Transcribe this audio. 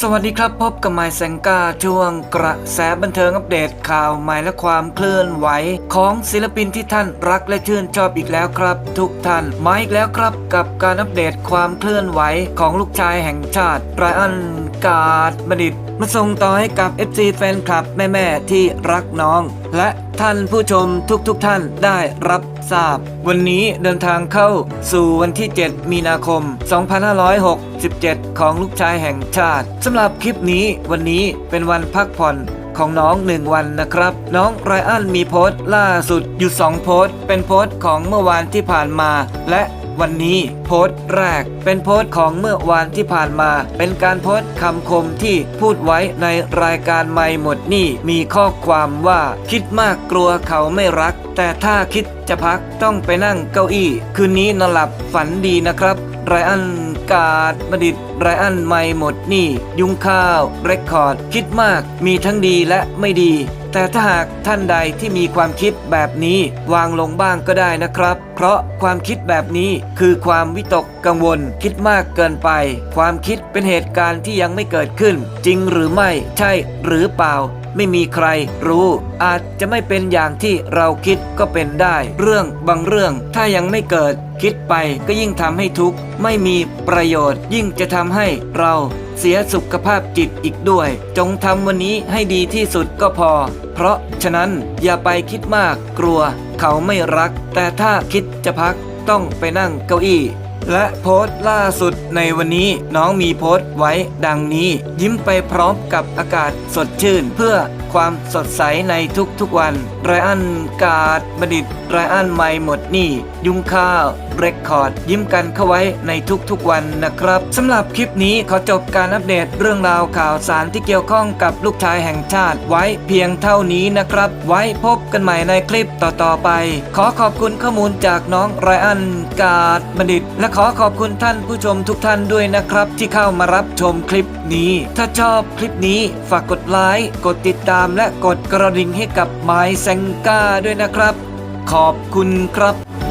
สวัสดีครับพบกับไมค์แซงกาช่วงกระแสบันเทิงอัปเดตข่าวใหม่และความเคลื่อนไหว ของศิลปินที่ท่านรักและชื่นชอบอีกแล้วครับ ทุกท่านมาอีกแล้วครับกับการอัปเดตความเคลื่อนไหวของลูกชายแห่งชาติไรอันกาดบดิตมาส่งต่อให้กับ FC แฟนคลับแม่ ๆ ที่รักน้อง และ ท่านผู้ชมทุกๆทท่านได้รับทราบ วันนี้เดินทางเข้าสู่วันที่ 7 มีนาคม 2567 ของลูกชายแห่งชาติสำหรับคลิปนี้วันนี้เป็นวันพักผ่อนของน้องหนึ่งวันนะครับ น้องไรอันมีโพสต์ล่าสุดอยู่ 2 โพสต์ เป็นโพสต์ของเมื่อวานที่ผ่านมา และ วันนี้โพสต์แรก เป็นโพสต์ของเมื่อวานที่ผ่านมา เป็นการโพสต์คำคมที่พูดไว้ในรายการไม่หมดนี่มีข้อความว่าคิดมากกลัวเขาไม่รัก แต่ถ้าคิดจะพักต้องไปนั่งเก้าอี้ คืนนี้นอนหลับฝันดีนะครับไรอันกาดบดิตไรอันไม่หมดนี่ ยุงข้าว เรคคอร์ด คิดมากมีทั้งดีและไม่ดี แต่ถ้าหากท่านใดที่มีความคิดแบบนี้วางลงบ้างก็ได้นะครับ เพราะความคิดแบบนี้คือความวิตกกังวล คิดมากเกินไป ความคิดเป็นเหตุการณ์ที่ยังไม่เกิดขึ้น จริงหรือไม่ใช่หรือเปล่าไม่มีใครรู้ อาจจะไม่เป็นอย่างที่เราคิดก็เป็นได้ เรื่องบางเรื่องถ้ายังไม่เกิด คิดไปก็ยิ่งทำให้ทุกข์ไม่มีประโยชน์ ยิ่งจะทำให้เราเสียสุขภาพจิตอีกด้วย จงทำวันนี้ให้ดีที่สุดก็พอ เพราะฉะนั้นอย่าไปคิดมากกลัว เขาไม่รัก แต่ถ้าคิดจะพักต้องไปนั่งเก้าอี้ และโพสต์ล่าสุดในวันนี้น้องมีโพสต์ไว้ดังนี้ ยิ้มไปพร้อมกับอากาศสดชื่น เพื่อความสดใสในทุกๆวันไรอันกาดบดิตไรอันไม่หมดนี่ ยุงข้าวเรคคอร์ด ยิ้มกันเข้าไว้ในทุกๆวันนะครับสำหรับคลิปนี้ขอจบการอัปเดตเรื่องราวข่าวสารที่เกี่ยวข้องกับลูกชายแห่งชาติไว้เพียงเท่านี้นะครับ ไว้พบกันใหม่ในคลิปต่อๆไป ขอขอบคุณข้อมูลจากน้องไรอันกาดบัณฑิตและขอขอบคุณท่านผู้ชมทุกท่านด้วยนะครับ ที่เข้ามารับชมคลิปนี้ ถ้าชอบคลิปนี้ฝากกดไลค์กดติดตามและกดกระดิ่งให้กับไมค์แซงก้าด้วยนะครับ ขอบคุณครับ